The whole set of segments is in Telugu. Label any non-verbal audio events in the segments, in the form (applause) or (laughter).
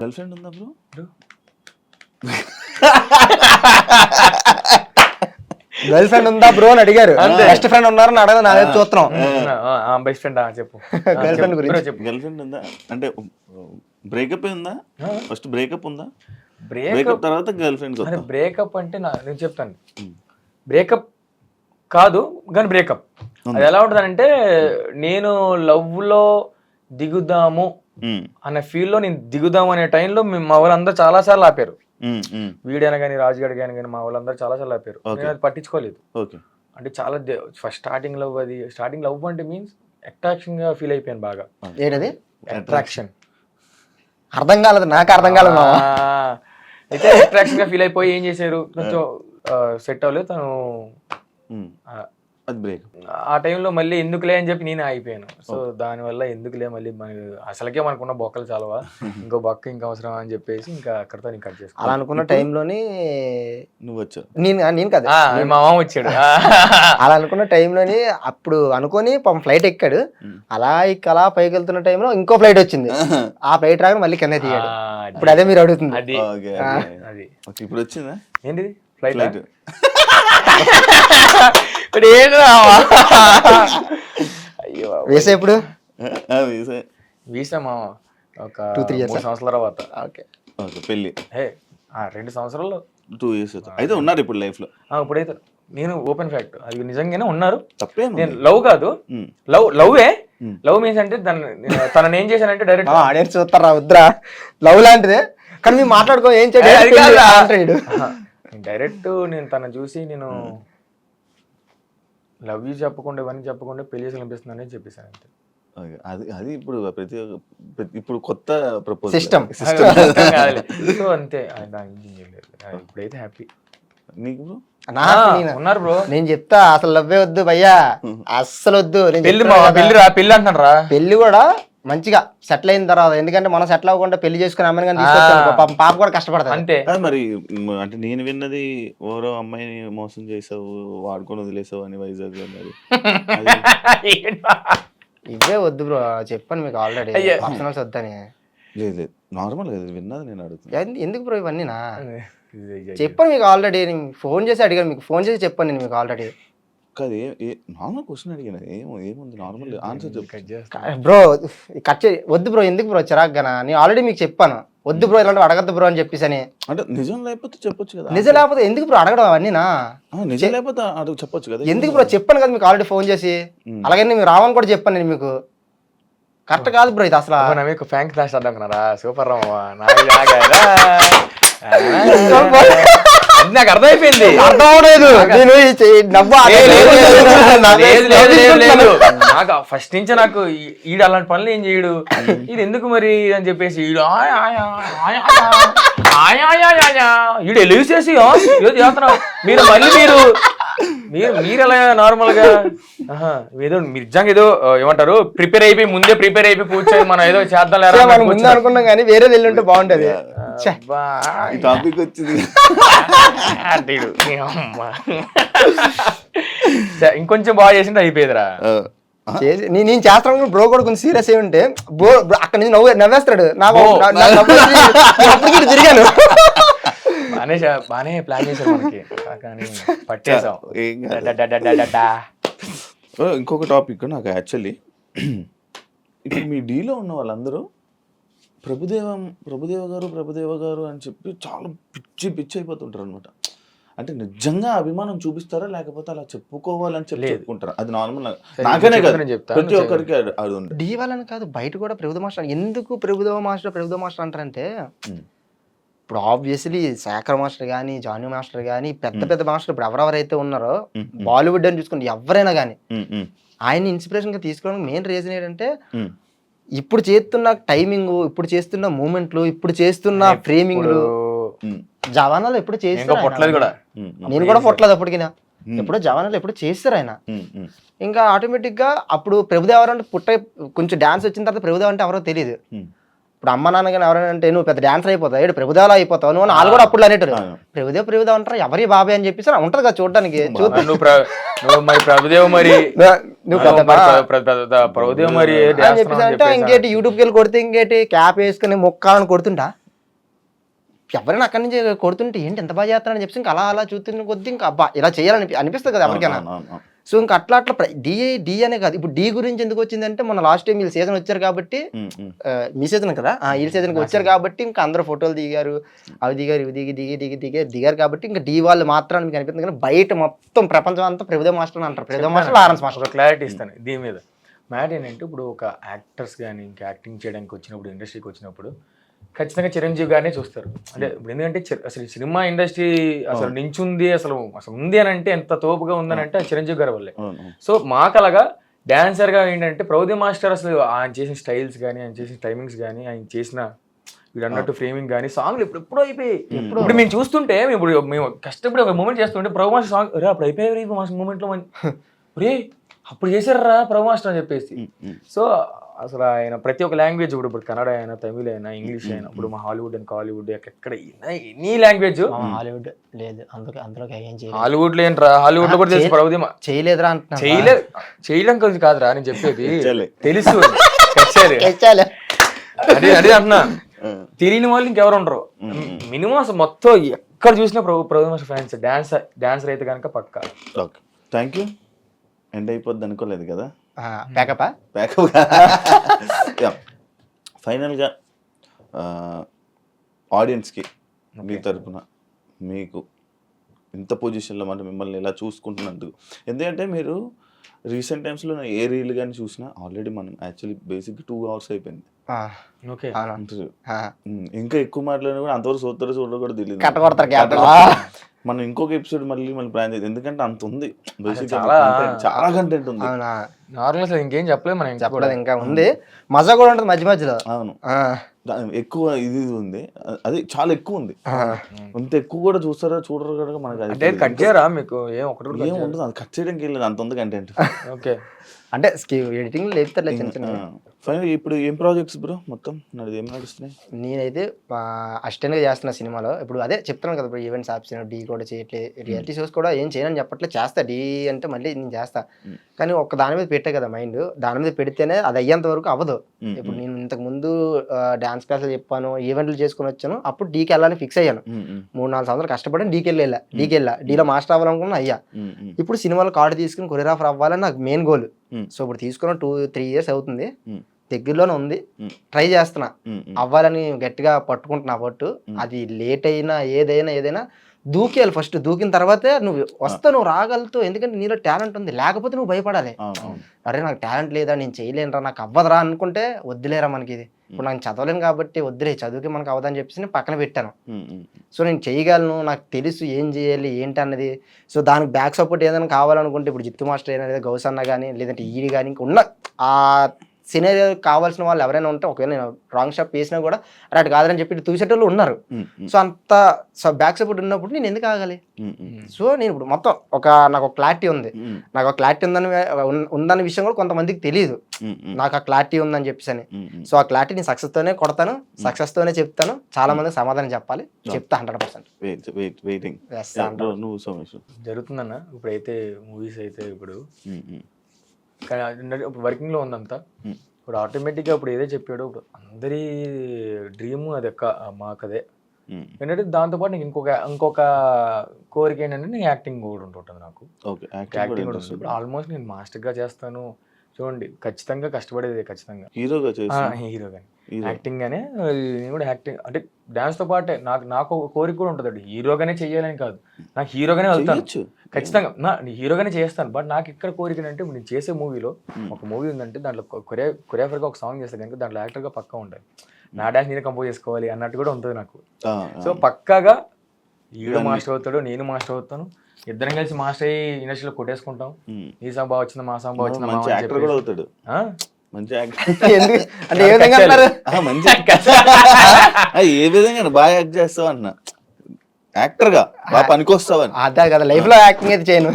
గర్ల్ ఫ్రెండ్ ఉందా బ్రో గర్ల్ ఫ్రెండ్ ఉందా బ్రో అని అడిగారు బెస్ట్ ఫ్రెండ్ ఉన్నారని అడగదు నా దగ్గర చూస్తున్నాం బెస్ట్ ఫ్రెండ్ చెప్పు గర్ల్ ఫ్రెండ్ గురించి గర్ల్ ఫ్రెండ్ ఉందా అంటే బ్రేకప్ ఉందా ఫస్ట్ బ్రేకప్ ఉందా బ్రేకప్ తర్వాత గర్ల్ ఫ్రెండ్ బ్రేకప్ అంటే నేను చెప్తాను బ్రేకప్ కాదు కానీ బ్రేకప్ అది ఎలా ఉంటుంది అంటే నేను లవ్లో దిగుదాము అనే ఫీల్ లో నేను దిగుదాం అనే టైంలో మా వాళ్ళందరూ చాలా సార్లు ఆపారు వీడైనా కానీ రాజుగాడి కానీ కానీ మా వాళ్ళందరూ చాలా సార్లు ఆపారు నేను అది పట్టించుకోలేదు అంటే చాలా ఫస్ట్ స్టార్టింగ్ లవ్ అది స్టార్టింగ్ లవ్ అంటే మీన్స్ అట్రాక్షన్ గా ఫీల్ అయిపోయాను బాగా ఏంటది అట్రాక్షన్ అర్థం కాలేదు నాకు అర్థం కాలేదు అయితే అట్రాక్షన్ గా ఫీల్ అయిపోయి ఏం చేశారు కొంచెం సెట్ అవ్వలేదు తను అది బ్రేక్ ఆ టైంలో మళ్ళీ ఎందుకులే అని చెప్పి నేను ఆగిపోయాను సో దానివల్ల ఎందుకులే మళ్ళీ మన అసలుకే మనకున్న బొక్కలు చాలవా ఇంకో బొక్క ఇంకా అవసరం అని చెప్పేసి ఇంకా అక్కడతో నేను కట్ చేస్తాను అలా అనుకున్న టైంలోనే నువ్వు వచ్చావు నేను నేను కదా మా మామ వచ్చాడు (laughs) అలా అనుకున్న టైంలోనే అప్పుడు అనుకొని పాపం ఫ్లైట్ ఎక్కాడు అలా అలా పైకి వెళ్తున్న టైంలో ఇంకో ఫ్లైట్ వచ్చింది (laughs) ఆ ఫ్లైట్ రాక మళ్ళీ కింద తీయాడు ఇప్పుడు అదే మీరు అడుగుతుంది అది ఇప్పుడు వచ్చిందా ఏంటిది ఫ్లైట్ ఇప్పుడు ఏంటి రావా వేసా ఇప్పుడు వీసా ఒక టూ త్రీ ఇయర్స్ సంవత్సరాల తర్వాత ఓకే ఓకే పెళ్ళి హే ఆ, రెండు సంవత్సరాలు టూ ఇయర్స్ అయితే ఉన్నారు ఇప్పుడు లైఫ్ లో ఆ, ఇప్పుడైతే నేను ఓపెన్ ఫ్యాక్ట్ అవి నిజంగానే ఉన్నారు తప్పే నేను లవ్ కాదు లవ్ లవ్వే లవ్ మీన్స్ అంటే దాన్ని తనని ఏం చేశానంటే డైరెక్ట్ ఆడియన్స్ చూస్తారా వద్దురా లవ్ లాంటిదే కానీ మేము మాట్లాడుకో ఏం అది డైరెక్ట్ నేను తను చూసి నేను లవ్ యూ చెప్పకుండా ఇవన్నీ చెప్పకుండా పెళ్లి కనిపిస్తుంది అని చెప్పేశాను అంతే అది అది ఇప్పుడు ప్రతి ఇప్పుడు కొత్త ప్రపోజ్ సిస్టమ్ సిస్టమ్ అంతే ఇప్పుడైతే హ్యాపీ నీకు ఉన్నారు బ్రో నేను చెప్తా అసలు లవ్వే వద్దు భయ్యా అస్సలు వద్దు పెళ్లి పెళ్లి రా పెళ్లి అంటున్నారా పెళ్లి కూడా మంచిగా సెటిల్ అయిన తర్వాత ఎందుకంటే మనం సెటిల్ అవ్వకుండా పెళ్లి చేసుకుని అమ్మని కానీ పాప కూడా కష్టపడతాను అంతే మరి అంటే నేను విన్నది ఓరో అమ్మాయిని మోసం చేసావు వాడుకొని వదిలేసావు అని వైజాగ్ అన్నారు ఇదే వద్దు బ్రో చెప్పాను మీకు ఆల్రెడీ పర్సనల్స్ వద్దని లేదు లేదు నార్మల్ విన్నది నేను అడుగుతాను ఎందుకు బ్రో ఇవన్నీ నా చెప్పాను మీకు ఆల్రెడీ ఫోన్ చేసి అడిగాను మీకు ఫోన్ చేసి చెప్పాను నేను మీకు ఆల్రెడీ నార్మల్ క్వశ్చన్ అడిగిన ఏమో ఏముంది నార్మల్ ఆన్సర్ బ్రో కట్ వద్దు బ్రో ఎందుకు బ్రో చిరాగ్గా నేను ఆల్రెడీ మీకు చెప్పాను వద్దు బ్రో ఇలాంటి అడగద్దు బ్రో అని చెప్పేసి అని అంటే నిజం లేకపోతే చెప్పొచ్చు కదా నిజం లేకపోతే ఎందుకు బ్రో అడగడం అవన్నీనా నిజం లేకపోతే అడుగు చెప్పొచ్చు కదా ఎందుకు బ్రో చెప్పాను కదా మీకు ఆల్రెడీ ఫోన్ చేసి అలాగే మీరు రావని కూడా చెప్పాను నేను మీకు కరెక్ట్ కాదు బ్రో ఇది అసలు మీకు ఫ్యాంక్ ఫ్లాష్ అడ్డాకున్నారా సూపర్ రామా నాకు అర్థమైపోయింది అర్థం అవలేదు నేను నాకు ఫస్ట్ నుంచి నాకు ఈడు అలాంటి పనులు ఏం చేయడు ఇది ఎందుకు మరి అని చెప్పేసి ఈడు ఈడు ఎలివ్ చేసి చేస్తున్నావు మీరు మళ్ళీ మీరు మీరు మీరు ఎలా నార్మల్ గా ఏదో నిజంగా ఏదో ఏమంటారు ప్రిపేర్ అయిపోయి ముందే ప్రిపేర్ అయిపోయి కూర్చొని మనం ఏదో చేద్దాం అనుకున్నాం కానీ వేరే వెళ్ళి ఉంటే బాగుంటది వచ్చింది ఇంకొంచెం బాగా చేసింటే అయిపోయేదిరా చేసి నేను చేస్తాను బ్రో కూడా కొంచెం సీరియస్ అయి ఉంటే బ్రో అక్కడ నుంచి నవ్వు నవ్వేస్తాడు నాకు అప్పటికి తిరిగాను బానే బానే ప్లాన్ చేశారు మనకి పట్టేసాం ఇంకొక టాపిక్ నాకు యాక్చువల్లీ ఇప్పుడు మీ డీలో ఉన్న వాళ్ళందరూ ప్రభుదేవం ప్రభుదేవ గారు ప్రభుదేవ గారు అని చెప్పి చాలా పిచ్చి పిచ్చి అయిపోతుంటారు అనమాట అంటే నిజంగా అభిమానం చూపిస్తారా లేకపోతే అలా చెప్పుకోవాలని చెప్పి చెప్పుకుంటారా అది నార్మల్ నాకనే ప్రతి ఒక్కరికి అది ఉంది డి వాళ్ళని కాదు బయట కూడా ప్రభుత్వ మాస్టర్ ఎందుకు ప్రభుదేవ మాస్టర్ ప్రభుత్వ మాస్టర్ అంటారంటే ఇప్పుడు ఆబ్వియస్లీ శాఖర్ మాస్టర్ కానీ జాను మాస్టర్ కానీ పెద్ద పెద్ద మాస్టర్ ఇప్పుడు ఎవరెవరైతే ఉన్నారో బాలీవుడ్ అని చూసుకుంటే ఎవరైనా కానీ ఆయన ఇన్స్పిరేషన్ గా తీసుకోవడానికి మెయిన్ రీజన్ ఏంటంటే ఇప్పుడు చేస్తున్న టైమింగ్ ఇప్పుడు చేస్తున్న మూమెంట్లు ఇప్పుడు చేస్తున్న ఫ్రేమింగ్లు జవానాలు ఎప్పుడు చేస్తారు కూడా నేను కూడా పొట్టలేదు అప్పటికినా ఎప్పుడో జవానాలు ఎప్పుడు చేస్తారు ఆయన ఇంకా ఆటోమేటిక్ గా అప్పుడు ప్రభుదేవర్ అంటే పుట్ట కొంచెం డాన్స్ వచ్చిన తర్వాత ప్రభుదేవ అంటే ఎవరో తెలియదు ఇప్పుడు అమ్మ నాన్న కానీ ఎవరైనా అంటే నువ్వు పెద్ద డాన్సర్ అయిపోతావు ఏడు ప్రభుదేవలా అయిపోతావు నువ్వు వాళ్ళు కూడా అప్పుడు అనేటారు ప్రభుదేవ్ ప్రభుదేవ్ అంటారు ఎవరి బాబాయ్ అని చెప్పేసి ఉంటది కదా చూడడానికి చూద్దాం మరి నువ్వు మరి చెప్పేసంటే ఇంకేటి యూట్యూబ్కి వెళ్ళి కొడితే ఇంకేటి క్యాప్ వేసుకుని మొక్కాలని కొడుతుంటా ఎవరైనా అక్కడి నుంచి కొడుతుంటే ఏంటి ఎంత బాగా చేస్తున్నాడని చెప్పి ఇంకా అలా అలా చూస్తున్న కొద్ది ఇంకా అబ్బా ఇలా చేయాలని అనిపిస్తుంది కదా ఎవరికైనా సో ఇంకా అట్లా అట్లా డి డి అనే కాదు ఇప్పుడు డి గురించి ఎందుకు వచ్చిందంటే మన లాస్ట్ టైం వీళ్ళు సీజన్ వచ్చారు కాబట్టి మీ సీజన్ కదా వీళ్ళ సీజన్కి వచ్చారు కాబట్టి ఇంకా అందరూ ఫోటోలు దిగారు అవి దిగారు ఇవి దిగి దిగి దిగి దిగారు దిగారు కాబట్టి ఇంకా డి వాళ్ళు మాత్రం మీకు అనిపిస్తుంది కానీ బయట మొత్తం ప్రపంచం అంతా ప్రభుత్వ మాస్టర్ అంటారు ప్రభుత్వ మాస్టర్ లారెన్స్ మాస్టర్ క్లారిటీ ఇస్తాను దీని మీద మ్యాట్ ఏంటంటే ఇప్పుడు ఒక యాక్టర్స్ కానీ ఇంకా యాక్టింగ్ చేయడానికి వచ్చినప్పుడు ఇండస్ట్రీకి వచ్చినప్పుడు ఖచ్చితంగా చిరంజీవి గారినే చూస్తారు అంటే ఎందుకంటే అసలు సినిమా ఇండస్ట్రీ అసలు నించుంది అసలు అసలు ఉంది అని అంటే ఎంత తోపుగా ఉందని అంటే చిరంజీవి గారి వల్లే సో మాకు అలాగా డాన్సర్గా ఏంటంటే ప్రౌది మాస్టర్ అసలు ఆయన చేసిన స్టైల్స్ కానీ ఆయన చేసిన టైమింగ్స్ కానీ ఆయన చేసిన వీడు అన్నట్టు ఫ్రేమింగ్ కానీ సాంగ్లు ఇప్పుడు ఎప్పుడు అయిపోయాయి ఇప్పుడు మేము చూస్తుంటే ఇప్పుడు మేము కష్టపడి ఒక మూమెంట్ చేస్తుంటే ప్రభు మాస్టర్ సాంగ్ రే అప్పుడు అయిపోయాయి మూమెంట్లో (laughs) రే అప్పుడు చేశారా ప్రభు మాస్టర్ అని చెప్పేసి సో అసలు ఆయన ప్రతి ఒక్క లాంగ్వేజ్ ఇప్పుడు ఇప్పుడు కన్నడ అయినా తమిళ అయినా ఇంగ్లీష్ అయినా ఇప్పుడు మా హాలీవుడ్ అండ్ కాలీవుడ్ ఎక్కడ ఎనీ లాంగ్వేజ్ హాలీవుడ్ లేదు అందుకే అందులోకి ఏం చేయలేదు హాలీవుడ్ హాలీవుడ్ లో కూడా చేసి ప్రభుది చేయలేదురా అంటున్నా చేయలే కొంచెం కాదురా నేను చెప్పేది తెలుసు అదే అంటున్నా తెలియని వాళ్ళు ఇంకెవరు ఉండరు మినిమం అసలు మొత్తం ఎక్కడ చూసినా Prabhu Prabhu fans dance dancer అయితే కనుక పక్క థ్యాంక్ యూ ఎండ్ అయిపోద్ది అనుకోలేదు కదా ఫైనల్గా ఆడియన్స్కి మీ తరపున మీకు ఇంత పొజిషన్లో మనం మిమ్మల్ని ఇలా చూసుకుంటున్నందుకు ఎందుకంటే మీరు రీసెంట్ టైమ్స్లో నేను ఏ రీల్ కానీ చూసినా ఆల్రెడీ మనం యాక్చువల్లీ బేసిక్ టూ అవర్స్ అయిపోయింది ఇంకా ఎక్కువ మాటలు కూడా అంతవరకు సోదరు చూడడం కూడా తెలియదు మనం ఇంకొక ఎపిసోడ్ మళ్ళీ మళ్ళీ ప్లాన్ చేయాలి ఎందుకంటే అంత ఉంది చాలా చాలా కంటెంట్ ఉంది నార్మల్ ఇంకేం చెప్పలేదు మనం చెప్పలేదు ఇంకా ఉంది మజా కూడా ఉంటుంది మధ్య మధ్యలో అవును ఎక్కువ ఇది ఉంది అది చాలా ఎక్కువ ఉంది అంత ఎక్కువ కూడా చూస్తారా చూడరు కనుక మనకు కట్ చేయరా మీకు ఏం ఒకటి ఏం ఉండదు అది కట్ చేయడానికి వెళ్ళదు అంత ఉంది కంటెంట్ ఓకే అంటే ఎడిటింగ్ ఫైనల్ ఇప్పుడు ఏం ప్రాజెక్ట్స్ బ్రో మొత్తం నాది ఏం నడుస్తున్నాయి నేనైతే అష్టంగా చేస్తున్న సినిమాలో ఇప్పుడు అదే చెప్తున్నాను కదా ఈవెంట్స్ ఆప్షన్ డీ కూడా చేయట్లేదు రియాలిటీ షోస్ కూడా ఏం అని చెప్పట్లే చేస్తా డీ అంటే మళ్ళీ నేను చేస్తా కానీ ఒక దాని మీద పెట్టే కదా మైండ్ దాని మీద పెడితేనే అది అయ్యేంత వరకు అవ్వదు ఇప్పుడు నేను ఇంతకు ముందు డ్యాన్స్ డాన్స్ క్లాసులు చెప్పాను ఈవెంట్లు చేసుకుని వచ్చాను అప్పుడు డీకి వెళ్ళాలని ఫిక్స్ అయ్యాను మూడు నాలుగు సంవత్సరాలు కష్టపడి డీకి వెళ్ళా డీకి వెళ్ళా డీలో మాస్టర్ అవ్వాలనుకున్నా అయ్యా ఇప్పుడు సినిమాలో కార్డు తీసుకుని కొరియోగ్రాఫర్ అవ్వాలని నాకు మెయిన్ గోల్ సో ఇప్పుడు తీసుకున్న టూ త్రీ ఇయర్స్ అవుతుంది దగ్గరలోనే ఉంది ట్రై చేస్తున్నా అవ్వాలని గట్టిగా పట్టుకుంటున్నా పట్టు అది లేట్ అయినా ఏదైనా ఏదైనా దూకేయాలి ఫస్ట్ దూకిన తర్వాతే నువ్వు వస్తా నువ్వు రాగలతో ఎందుకంటే నీలో టాలెంట్ ఉంది లేకపోతే నువ్వు భయపడాలి అరే నాకు టాలెంట్ లేదా నేను చేయలేనురా నాకు అవ్వదురా అనుకుంటే వద్దులేరా మనకి ఇది ఇప్పుడు నాకు చదవలేను కాబట్టి వద్దులే చదువుకి మనకు అవదని చెప్పేసి నేను పక్కన పెట్టాను సో నేను చేయగలను నాకు తెలుసు ఏం చేయాలి ఏంటి అన్నది సో దానికి బ్యాక్ సపోర్ట్ ఏదైనా కావాలనుకుంటే ఇప్పుడు జిత్తు మాస్టర్ అయినా లేదా గౌసన్న కానీ లేదంటే ఈడి కానీ ఇంకా ఉన్న ఆ సినేరియో కావాల్సిన వాళ్ళు ఎవరైనా ఉంటే ఒకవేళ నేను రాంగ్ షాప్ వేసినా కూడా అటు కాదని చెప్పి తూసేటోళ్ళు ఉన్నారు సో అంత సో బ్యాక్ సపోర్ట్ ఉన్నప్పుడు నేను ఎందుకు ఆగాలి సో నేను ఇప్పుడు మొత్తం ఒక నాకు ఒక క్లారిటీ ఉంది నాకు ఒక క్లారిటీ ఉందని ఉందన్న విషయం కూడా కొంతమందికి తెలియదు నాకు ఆ క్లారిటీ ఉందని చెప్పేసి అని సో ఆ క్లారిటీ నేను సక్సెస్తోనే కొడతాను సక్సెస్తోనే చెప్తాను చాలా మందికి సమాధానం చెప్పాలి చెప్తా హండ్రెడ్ పర్సెంట్ జరుగుతుందన్న ఇప్పుడైతే మూవీస్ అయితే ఇప్పుడు కానీ లో వర్కింగ్లో ఉందంతా ఇప్పుడు ఆటోమేటిక్గా ఇప్పుడు ఏదో చెప్పాడో ఇప్పుడు అందరి డ్రీమ్ అది ఒక్క మాకదే ఏంటంటే దాంతోపాటు నేను ఇంకొక ఇంకొక కోరిక ఏంటంటే నేను యాక్టింగ్ కూడా ఉంటుంటుంది నాకు యాక్టింగ్ కూడా ఇప్పుడు ఆల్మోస్ట్ నేను మాస్టర్గా చేస్తాను చూడండి ఖచ్చితంగా కష్టపడేది ఖచ్చితంగా హీరోగా హీరోగా యాక్టింగ్ గానే నేను కూడా యాక్టింగ్ అంటే డాన్స్ తో పాటే నాకు నాకు కోరిక కూడా ఉంటుంది హీరోగానే చేయాలని కాదు నాకు హీరోగానే వెళ్తాను ఖచ్చితంగా నా హీరోగానే చేస్తాను బట్ నాకు ఇక్కడ కోరిక అంటే నేను చేసే మూవీలో ఒక మూవీ ఉందంటే దాంట్లో కొరియా కొరియాఫర్గా ఒక సాంగ్ చేస్తే కనుక దాంట్లో యాక్టర్గా పక్కా ఉండాలి నా డాన్స్ నేనే కంపోజ్ చేసుకోవాలి అన్నట్టు కూడా ఉంటుంది నాకు సో పక్కాగా హీరో మాస్టర్ అవుతాడు నేను మాస్టర్ అవుతాను ఇద్దరం కలిసి మాస్టర్ అయ్యి ఇండస్ట్రీలో కొట్టేసుకుంటాం ఈ సాంగ్ బాగా వచ్చింది మా సాంగ్ బాగా వచ్చింది మంచి (laughs) అంటే ఏ విధంగా ఏ విధంగా బాగా యాక్ట్ చేస్తావు అన్నా యాక్టర్ గా బాగా పనికొస్తావని అదే కదా లైఫ్ లో యాక్టింగ్ అయితే చేయను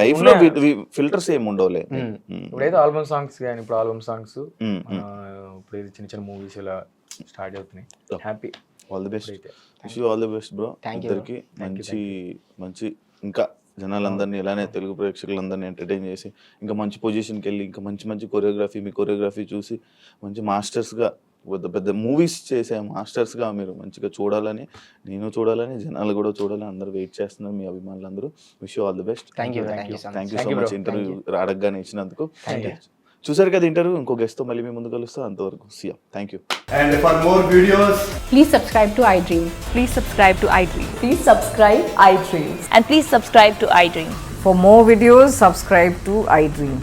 లైఫ్ లో యాక్టింగ్ ఫిల్టర్స్ ఏమి ఉండవులే ఇప్పుడైతే ఆల్బమ్ సాంగ్స్ కానీ ఇప్పుడు ఆల్బమ్ సాంగ్స్ ఇప్పుడు చిన్న చిన్న మూవీస్ ఇలా స్టార్ట్ అవుతున్నాయి happy all the best wish all the best bro ఇద్దరికి మంచి మంచి ఇంకా జనాలందరినీ ఇలానే తెలుగు ప్రేక్షకులందరినీ ఎంటర్టైన్ చేసి ఇంకా మంచి పొజిషన్కి వెళ్ళి ఇంకా మంచి మంచి కొరియోగ్రఫీ మీ కొరియోగ్రఫీ చూసి మంచి మాస్టర్స్గా పెద్ద పెద్ద మూవీస్ చేసే మాస్టర్స్గా మీరు మంచిగా చూడాలని నేను చూడాలని జనాలు కూడా చూడాలని అందరూ వెయిట్ చేస్తున్నారు మీ అభిమానులు అందరూ wish all the best thank you thank you so much interview రాడగ్గానే ఇచ్చినందుకు చూసారు కదా ఇంటర్వ్యూ ఇంకో గెస్ట్ తో మళ్ళీ మీ ముందు కలుస్తా అంతవరకు see ya thank you and for more videos please subscribe to iDream please subscribe to iDream please subscribe iDream and please subscribe to iDream for more videos subscribe to iDream